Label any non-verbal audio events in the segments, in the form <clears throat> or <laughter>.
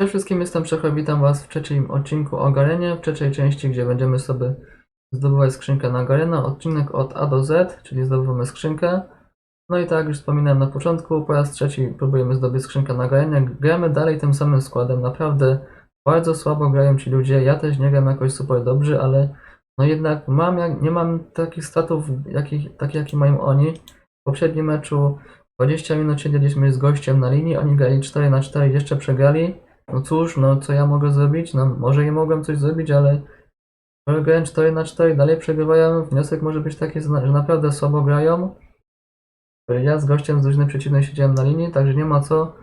Cześć wszystkim, jestem Czechor, witam was w trzecim odcinku o Garenie, w trzeciej części, gdzie będziemy sobie zdobywać skrzynkę na Garena, odcinek od A do Z, czyli zdobywamy skrzynkę. No i tak już wspominałem na początku, po raz trzeci próbujemy zdobyć skrzynkę na Garenie, gramy dalej tym samym składem, naprawdę bardzo słabo grają ci ludzie, ja też nie gram jakoś super dobrze, ale no jednak mam, nie mam takich statów, jakich, takich jakie mają oni. W poprzednim meczu 20 minut siedzieliśmy z gościem na linii, oni grali 4 na 4 jeszcze przegrali. No cóż, no co ja mogę zrobić? No może nie mogłem coś zrobić, ale grałem 4 na 4 dalej przegrywają. Wniosek może być taki, że naprawdę słabo grają. Ja z gościem z drużyny przeciwnej siedziałem na linii, także nie ma co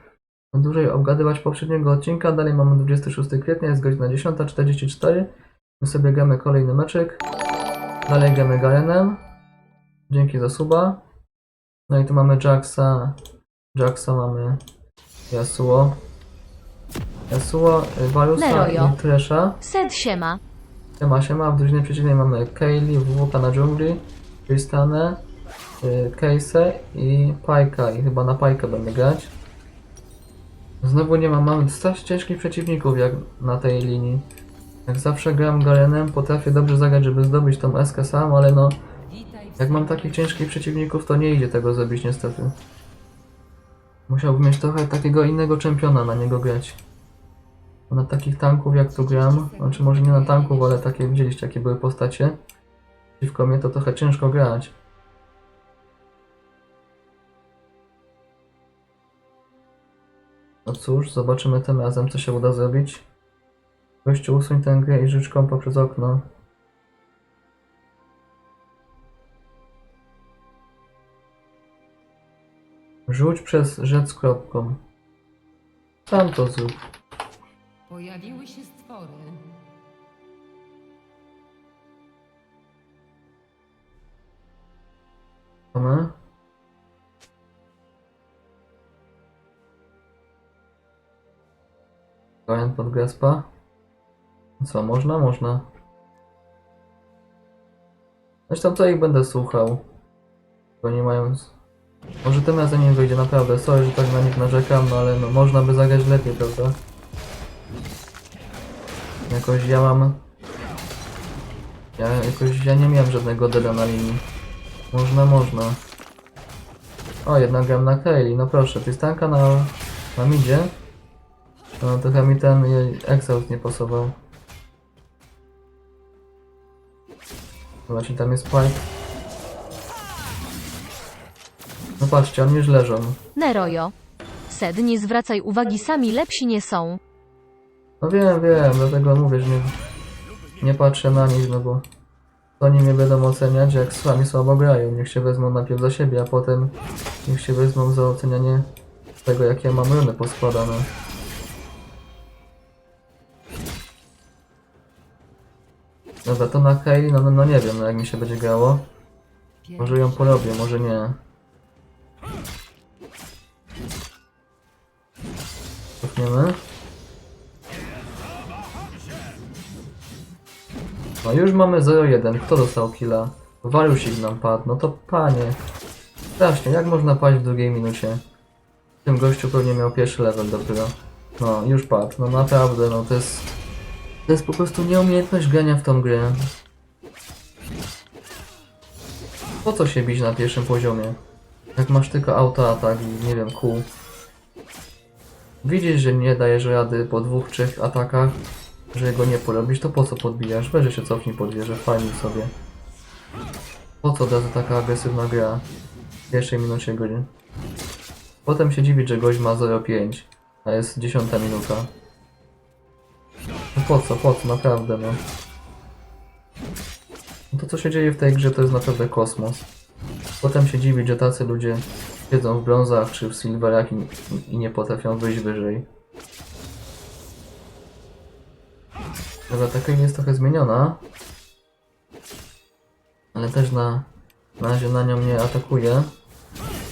dłużej obgadywać poprzedniego odcinka. Dalej mamy 26 kwietnia, jest godzina 10.44. My sobie gramy kolejny meczek. Dalej gramy Garenem. Dzięki za suba. No i tu mamy Jacksa. Jacksa mamy Yasuo. Yasuo, y, Valusa Leroyo. i Tresha. Sed siema. Siema, siema. W drużynie przeciwnej mamy Kaylee, WWK na dżungli, Tristanę, y, Casey i Pajka. I chyba na Pajkę będę grać. Znowu nie mam, mamy strasznie ciężkich przeciwników jak na tej linii. Jak zawsze gram Garenem, potrafię dobrze zagrać, żeby zdobyć tą eskę sam, ale no... Jak mam takich ciężkich przeciwników, to nie idzie tego zrobić niestety. Musiałbym mieć trochę takiego innego czempiona na niego grać. Bo Na takich tanków jak tu gram, znaczy może nie na tanków, ale takie widzieliście jakie były postacie. Przeciwko mnie to trochę ciężko grać. No cóż, zobaczymy tym razem co się uda zrobić. Gościu usuń tę grę i rzuć kompa przez okno. Rzuć przez rzec kropką. Sam to zrób. Pojawiły się stwory. Mamy. Ryan pod Gaspa. Co, można? Można. Zresztą co ich będę słuchał? Bo nie mają... Może tym razem nie wyjdzie, naprawdę. Sorry, że tak na nich narzekam, no ale no, można by zagrać lepiej, prawda? Jakoś ja mam... Ja jakoś... Ja nie miałem żadnego deda na linii. Można, można. O, jednak gram na Kaylee, no proszę, pistanka na, na midzie. No, trochę mi ten exhaust nie pasował. Właśnie tam jest Spike. No patrzcie, oni już leżą. Nerojo. Sed nie zwracaj uwagi, sami lepsi nie są. No wiem, wiem, dlatego mówię, że nie, nie patrzę na nich, no bo oni mnie będą oceniać, jak sami słabo grają. Niech się wezmą najpierw za siebie, a potem niech się wezmą za ocenianie tego, jakie mam runy poskładane. Dobra, to na Kaylee, no, no, no nie wiem, no jak mi się będzie grało. Może ją porobię, może nie. Cofniemy. No już mamy 0-1. Kto dostał killa? Wariusik nam padł. No to panie. Strasznie, jak można paść w drugiej minucie? Tym gościu pewnie miał pierwszy level dopiero. No, już padł. No naprawdę, no to jest... To jest po prostu nieumiejętność grania w tą grę. Po co się bić na pierwszym poziomie? Jak masz tylko autoatak i nie wiem, kół. Widzisz, że nie dajesz rady po dwóch, trzech atakach, że go nie porobisz, to po co podbijasz? Weź się cofnij pod wieżę, fajnie sobie. Po co razu taka agresywna gra w pierwszej minucie gry? Potem się dziwić, że gość ma 0,5, a jest 10 minuta. No po co, po co, naprawdę no. no. To co się dzieje w tej grze to jest naprawdę kosmos. Potem się dziwić, że tacy ludzie siedzą w brązach czy w silverach i, i nie potrafią wyjść wyżej. Dobra, ta jest trochę zmieniona. Ale też na, na razie na nią nie atakuje.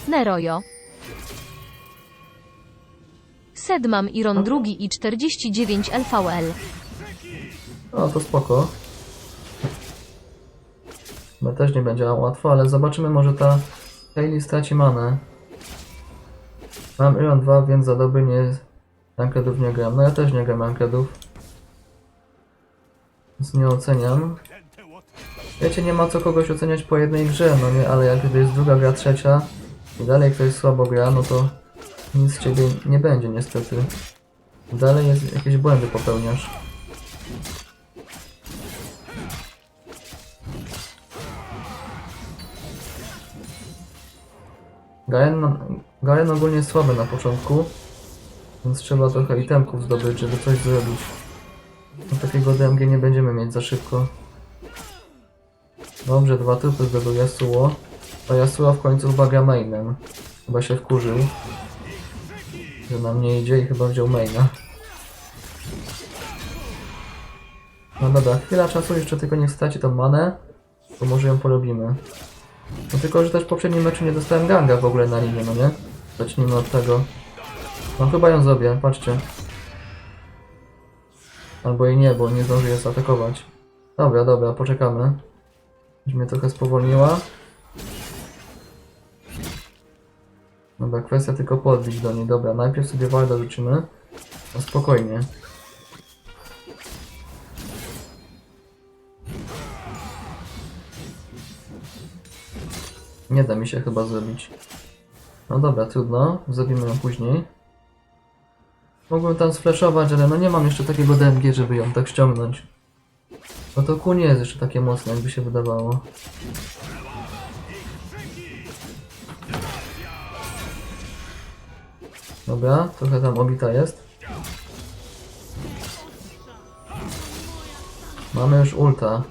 Nerojo. Sed mam Iron drugi i 49 LVL. No to spoko. Chyba też nie będzie łatwo, ale zobaczymy może ta Kaylee straci manę. Mam Iron 2, więc za doby nie, Rankedów nie gram. No ja też nie gram rankedów. Więc nie oceniam. Wiecie, nie ma co kogoś oceniać po jednej grze, no nie, ale jak gdy jest druga gra, trzecia i dalej ktoś słabo gra, no to nic z ciebie nie będzie niestety. Dalej jest, jakieś błędy popełniasz. Garen, Garen ogólnie jest słaby na początku, więc trzeba trochę itemków zdobyć, żeby coś zrobić. No, takiego DMG nie będziemy mieć za szybko. Dobrze, dwa trupy zdobył Yasuo. A Yasuo w końcu gra mainem. Chyba się wkurzył. Że nam nie idzie i chyba wziął maina. No dobra, chwila czasu, jeszcze tylko niech straci tą manę. To może ją porobimy. No tylko, że też w poprzednim meczu nie dostałem ganga w ogóle na linię, no nie? Zacznijmy od tego. No chyba ją zrobię, patrzcie. Albo i nie, bo nie zdąży je zaatakować. Dobra, dobra, poczekamy. Już mnie trochę spowolniła. Dobra, kwestia tylko podbić do niej. Dobra, najpierw sobie Warda rzucimy. No spokojnie. Nie da mi się chyba zrobić. No dobra, trudno. Zrobimy ją później. Mogłem tam sflashować, ale no nie mam jeszcze takiego DMG, żeby ją tak ściągnąć. No to Q nie jest jeszcze takie mocne, jakby się wydawało. Dobra, trochę tam obita jest. Mamy już ulta.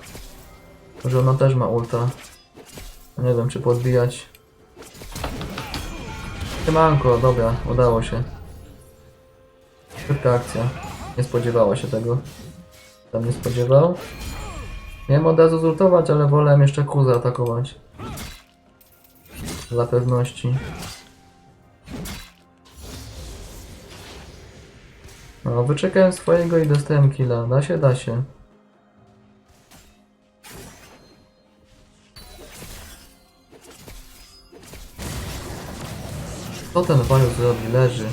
Może ona też ma ulta. Nie wiem, czy podbijać. Siemanko, dobra, udało się. Szybka akcja. Nie spodziewała się tego. Tam nie spodziewał. Miałem od razu zultować, ale wolę jeszcze Q zaatakować. Dla pewności. No, wyczekałem swojego i dostałem killa. Da się, da się. Co ten Waju zrobi? Leży.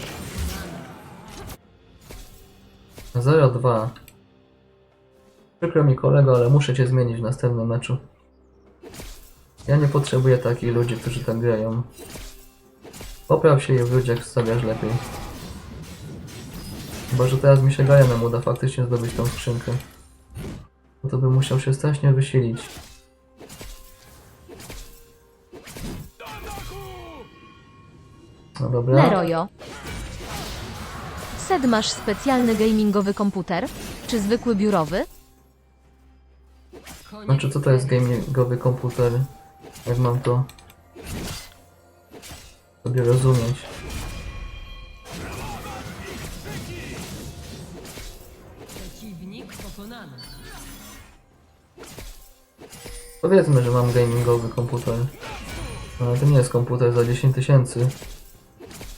0-2. Przykro mi kolego, ale muszę cię zmienić w następnym meczu. Ja nie potrzebuję takich ludzi, którzy tak grają. Popraw się i w ludziach stawiasz lepiej. Chyba, że teraz mi się Gajanem uda faktycznie zdobyć tą skrzynkę. Bo to bym musiał się strasznie wysilić. No dobra. Leroyo. Sed masz specjalny gamingowy komputer? Czy zwykły biurowy? Znaczy, co to jest gamingowy komputer? Jak mam to sobie rozumieć? Przeciwnik pokonany. Powiedzmy, że mam gamingowy komputer. No, Ale to nie jest komputer za 10 tysięcy.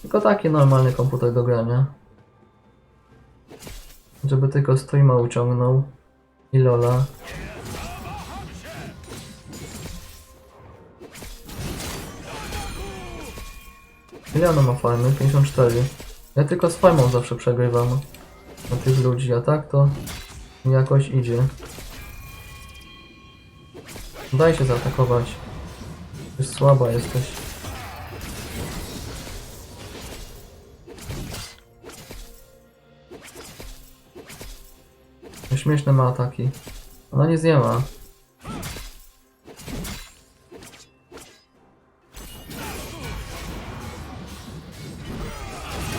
Tylko taki normalny komputer do grania. Żeby tylko streama uciągnął. I lola. Ile ona ma farmy? 54. Ja tylko z farmą zawsze przegrywam. Na tych ludzi, a tak to jakoś idzie. Daj się zaatakować. Już słaba jesteś. Śmieszne ma ataki. Ona nie ma.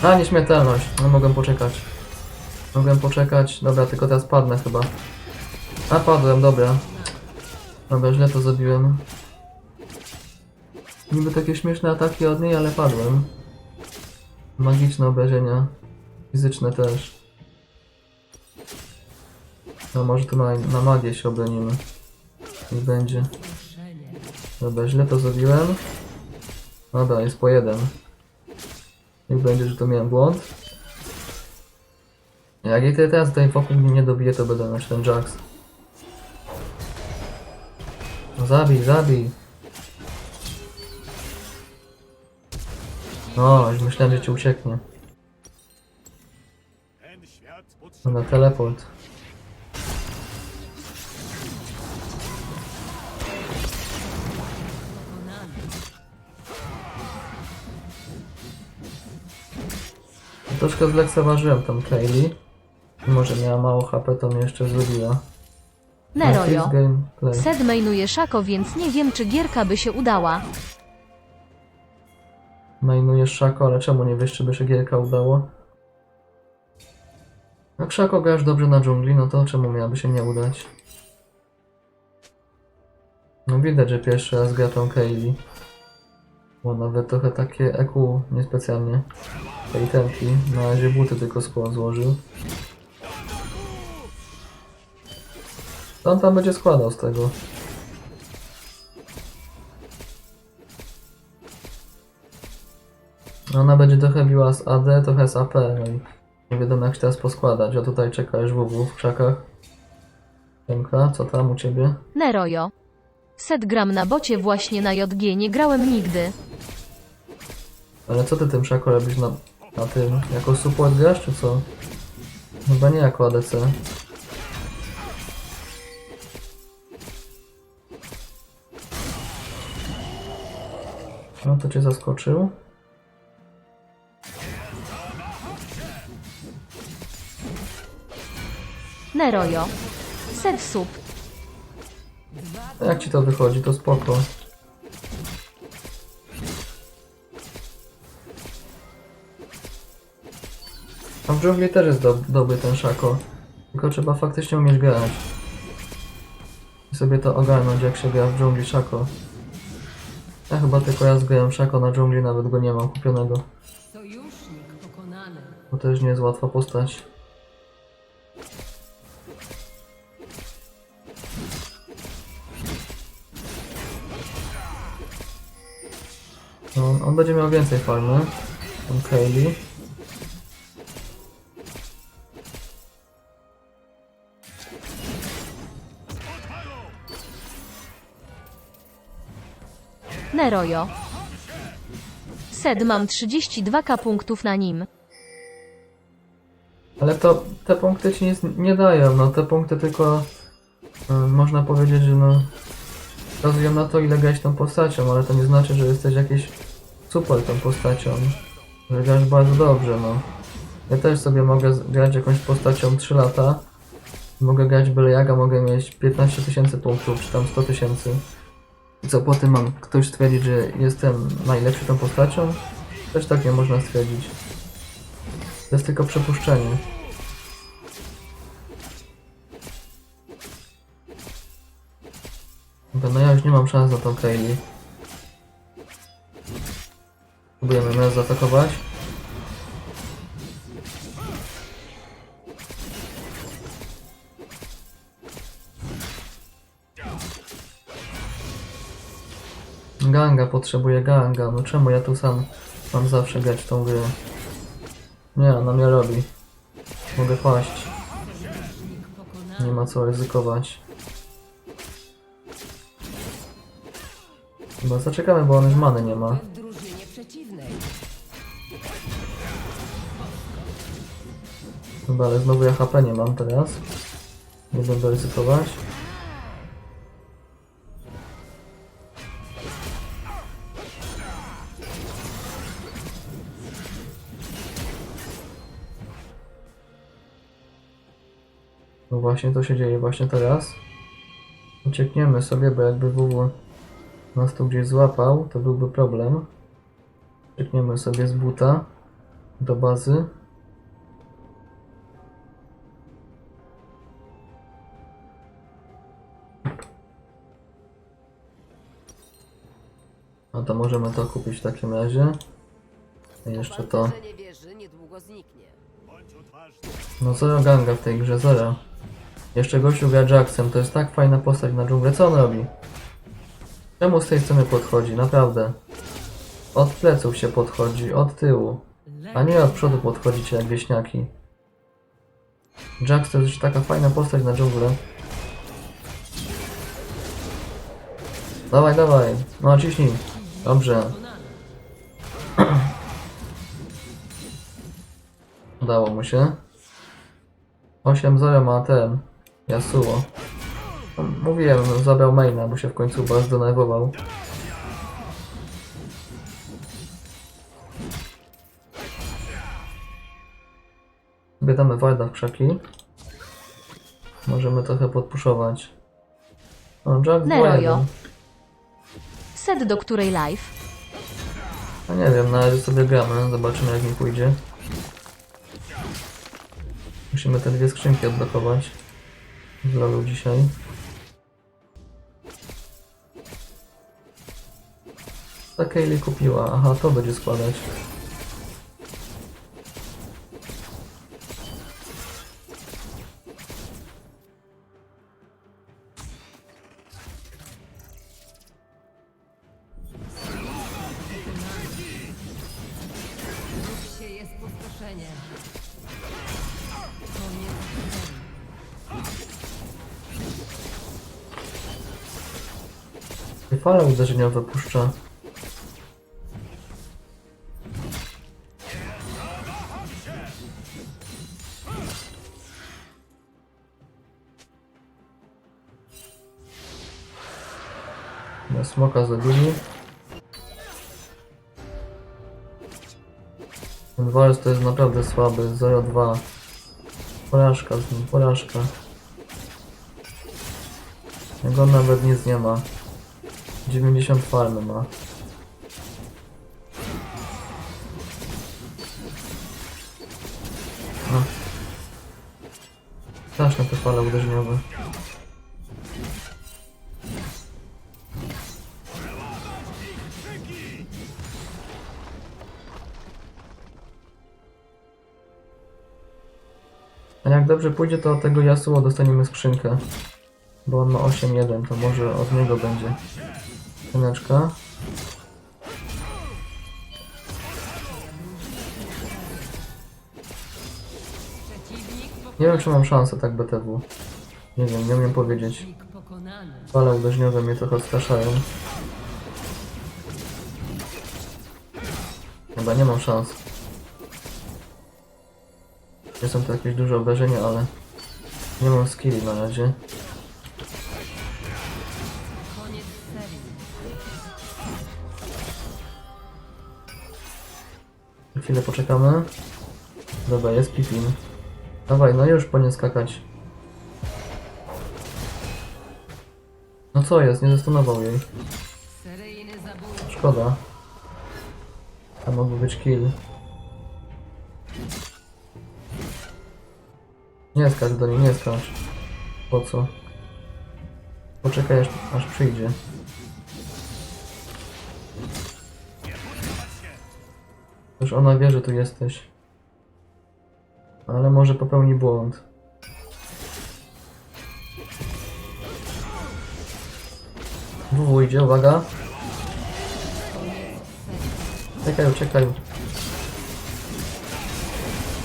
A, nieśmiertelność. No mogłem poczekać. Mogłem poczekać. Dobra, tylko teraz padnę chyba. A, padłem, dobra. Dobra, źle to zrobiłem. Niby takie śmieszne ataki od niej, ale padłem. Magiczne obrażenia. Fizyczne też. No może tu na, na magię się obronimy. Niech będzie. Dobra, źle to zrobiłem. Dobra, jest po jeden. Niech będzie, że to miałem błąd. Jak jej teraz tutaj wokół mnie nie dobije, to będę mieć ten Jax. No zabij, zabij. No, już myślałem, że ci ucieknie. Na teleport. Troszkę zlekceważyłem tą Kaylee. Mimo, że miała mało HP, to mnie jeszcze zrobiła. Nerojo. Sed mainuje Szako, więc nie wiem, czy gierka by się udała. Mainujesz Szako, ale czemu nie wiesz, czy by się gierka udało? Jak Szako grasz dobrze na dżungli, no to czemu miałaby się nie udać? No widać, że pierwszy raz gra tą Kaylee. Bo nawet trochę takie EQ niespecjalnie. Tej tempi. Na razie buty tylko skład złożył. On tam będzie składał z tego? Ona będzie trochę biła z AD, trochę z AP, no i nie wiadomo jak się teraz poskładać. A tutaj czeka już WW w krzakach. Siemka, co tam u ciebie? Nerojo. Sed gram na bocie właśnie na JG, nie grałem nigdy. Ale co ty tym szako robisz na, na tym? Jako support grasz, czy co? Chyba nie jako ADC. No to cię zaskoczył. Nerojo. Sed sub. A Jak ci to wychodzi, to spoko. A w dżungli też jest dob dobry ten szako. Tylko trzeba faktycznie umieć grać. I sobie to ogarnąć, jak się gra w dżungli szako. Ja chyba tylko ja zgrałem szako na dżungli, nawet go nie mam kupionego. Bo też nie jest łatwa postać. No, on, będzie miał więcej farmy. Ten Kaylee. Nerojo. Sed mam 32k punktów na nim. Ale to te punkty ci nic nie dają. No te punkty tylko y, można powiedzieć, że no wskazują na to ile grać tą postacią, ale to nie znaczy, że jesteś jakiś super tą postacią. Że grasz bardzo dobrze, no. Ja też sobie mogę grać jakąś postacią 3 lata. Mogę grać byle jak, a mogę mieć 15 tysięcy punktów, czy tam 100 tysięcy. Co po tym mam ktoś stwierdzić, że jestem najlepszy tą postacią? Też tak nie można stwierdzić. To jest tylko przypuszczenie. Dobra, no ja już nie mam szans na tą Kaylee. Próbujemy nas zaatakować. Ganga, potrzebuję ganga. No czemu ja tu sam mam zawsze grać w tą grę? Nie, ona mnie robi. Mogę paść. Nie ma co ryzykować. Chyba zaczekamy, bo on już many nie ma. Dobra, ale znowu ja HP nie mam teraz. Nie będę ryzykować. No właśnie to się dzieje właśnie teraz. Uciekniemy sobie, bo jakby WW nas tu gdzieś złapał, to byłby problem. Uciekniemy sobie z buta do bazy. No to możemy to kupić w takim razie. I jeszcze to. No zero ganga w tej grze, zero. Jeszcze gościu gra Jacksem, to jest tak fajna postać na dżunglę. Co on robi? Czemu z tej strony podchodzi? Naprawdę. Od pleców się podchodzi, od tyłu. A nie od przodu podchodzicie jak wieśniaki. Jax to jest taka fajna postać na dżunglę. Dawaj, dawaj. No ciśnij. Dobrze. <clears throat> Udało mu się. 8-0 ma ten Yasuo. No, Mówiłem, no, zabrał maina, bo się w końcu bardzo zdenerwował. Sobie damy Warda w krzaki. Możemy trochę podpuszować. O, Jack Nerojo. 2-1. Set do której live? No nie wiem, na razie sobie gramy, zobaczymy jak mi pójdzie. Musimy te dwie skrzynki odblokować. Zrobił dzisiaj. Ta Kaylee kupiła, aha, to będzie składać. Uderzeniowe puszcza. Na smoka zabili. Ten Wars to jest naprawdę słaby, 0-2. Porażka z nim, porażka. On nawet nic nie ma. 90 farmy ma. No. Straszne te fale uderzeniowe. A jak dobrze pójdzie, to od tego Yasuo dostaniemy skrzynkę. Bo on ma 8-1, to może od niego będzie. Przeciwnik Nie wiem, czy mam szansę tak BTW. Nie wiem, nie umiem powiedzieć. Fale uderzeniowe mnie trochę odstraszają. Chyba nie mam szans. Nie są to jakieś duże obrażenia, ale nie mam skilli na razie. Chwilę poczekamy. Dobra, jest Pipin. Dawaj, no już po nie skakać. No co jest, nie zastanował jej. Szkoda. A mógłby być kill. Nie skacz do niej, nie skacz. Po co? Poczekaj aż, aż przyjdzie. Już ona wie, że tu jesteś. Ale może popełni błąd. WW idzie, uwaga. Uciekaj, uciekaj.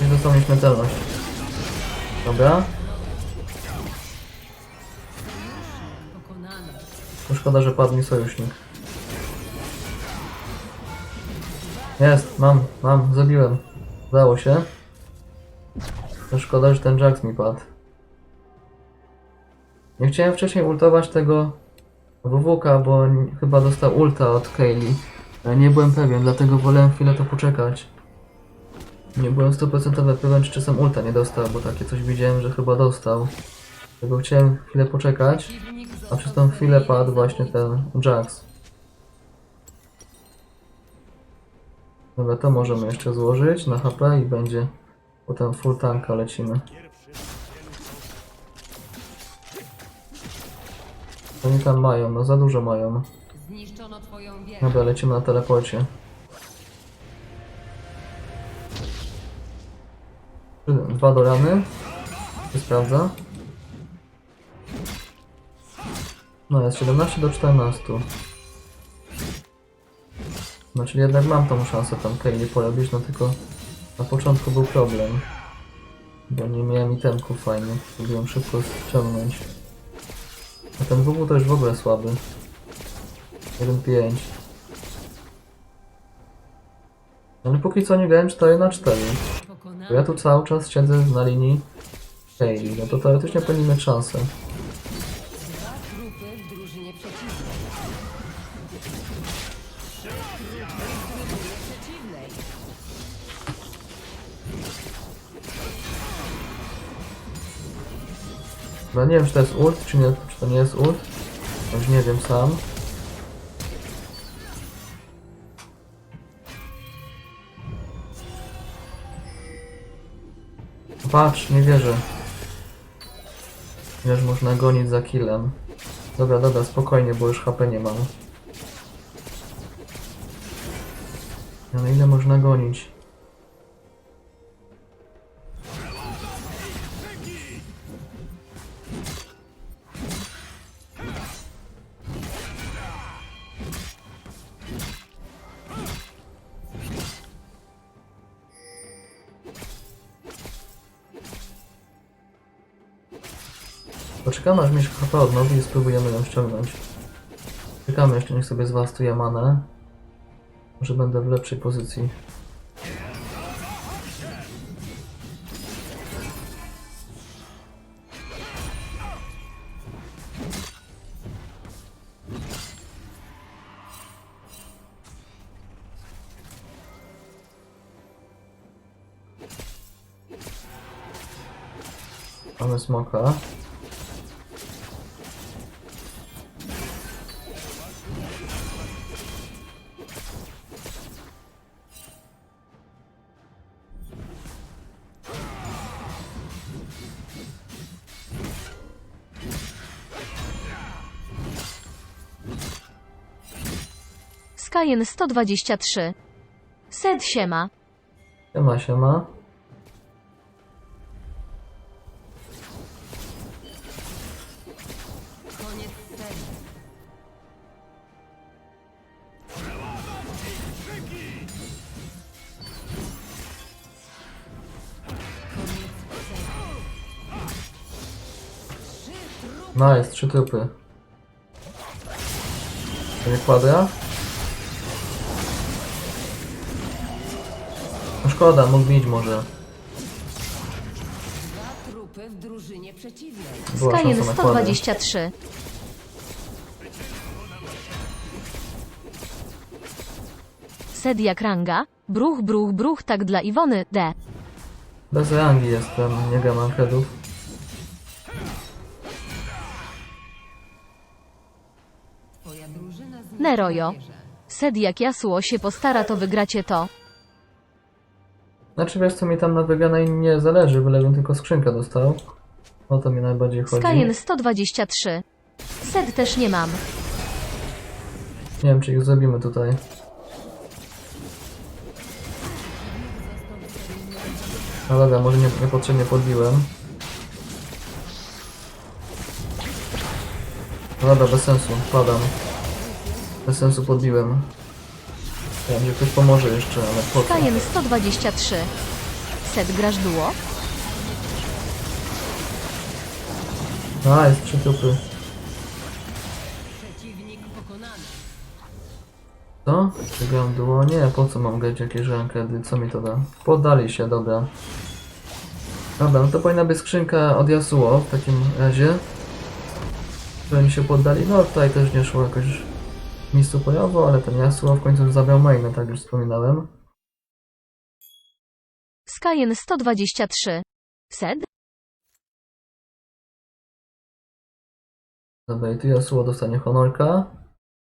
Nie dostał nieśmiertelność. Dobra. To szkoda, że padł mi sojusznik. Jest, mam, mam, zabiłem. Udało się. To szkoda, że ten Jax mi padł. Nie chciałem wcześniej ultować tego WWK, bo chyba dostał ulta od Kaylee. Nie byłem pewien, dlatego wolałem chwilę to poczekać. Nie byłem 100% pewien, czy czasem ulta nie dostał, bo takie coś widziałem, że chyba dostał. Dlatego chciałem chwilę poczekać. A przez tą chwilę padł właśnie ten Jax. Dobra, to możemy jeszcze złożyć na HP i będzie potem full tanka lecimy. Oni tam mają? No za dużo mają. Zniszczono twoją wieżę. Dobra, lecimy na teleporcie. Dwa do rany. Się sprawdza. No jest 17 do 14. No czyli jednak mam tą szansę tam Kaylee porobić, no tylko na początku był problem. Bo nie miałem itemków fajnych, próbuję szybko ściągnąć. A ten WW to już w ogóle słaby. 1-5. Ale póki co nie grałem 4 na 4 Bo ja tu cały czas siedzę na linii Okej, no to teoretycznie powinien mieć szansę. Chyba nie wiem, czy to jest ult, czy, nie, czy to nie jest ult. Już nie wiem sam. Patrz, nie wierzę. Wiesz, można gonić za killem. Dobra, dobra, spokojnie, bo już HP nie mam. Można gonić? Poczekamy aż Mieszka HP odnowi i spróbujemy ją ściągnąć. Czekamy jeszcze, niech sobie zwastuje manę. Może będę w lepszej pozycji. Skyen 123. Sed siema. Siema, siema. Nice, trzy trupy. To nie kwadra? No szkoda, mógł bić może. Dwa trupy w drużynie przeciwnej. Była Skyen szansa na kwadrę. 123. Sed jak ranga. Bruch, bruch, bruch, tak dla Iwony, D. Bez rangi jestem, nie gram ankedów. Twoja drużyna zniszczyła Nerojo. wieżę. Sed jak Yasuo się postara, to wygracie to. Znaczy wiesz co mi tam na wygranej nie zależy, bylebym tylko skrzynkę dostał. O to mi najbardziej chodzi. Skyen 123. Sed też nie mam. Nie wiem czy ich zrobimy tutaj. No dobra, może nie, niepotrzebnie podbiłem. No dobra, bez sensu, padam. Bez sensu podbiłem. Ja że ktoś pomoże jeszcze, ale po co? Skyen 123. Sed grasz duo? A, jest pokonany. Co? Czy gram duo? Nie, po co mam grać jakieś rankedy? Co mi to da? Poddali się, dobra. Dobra, no to powinna być skrzynka od Yasuo w takim razie. Że oni się poddali. No tutaj też nie szło jakoś miejscu bojowo, ale ten Yasuo w końcu zabrał mainę, tak już wspominałem. Skyen 123. Sed? Dobra, i tu Yasuo dostanie honorka.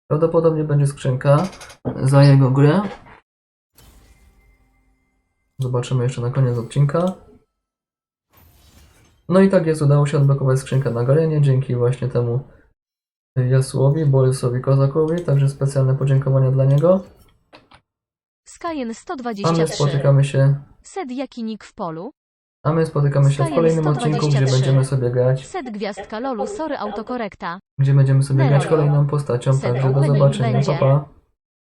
Prawdopodobnie będzie skrzynka za jego grę. Zobaczymy jeszcze na koniec odcinka. No i tak jest, udało się odblokować skrzynkę na Garenie dzięki właśnie temu Yasuowi, Borysowi Kozakowi, także specjalne podziękowania dla niego. Skyen A my 123. spotykamy się, Sed jaki nick w polu? a my spotykamy się w Skyrim kolejnym odcinku, gdzie 123. będziemy sobie grać, Sed gwiazdka lolu, sorry autokorekta. gdzie będziemy sobie grać kolejną postacią, także do zobaczenia, pa pa.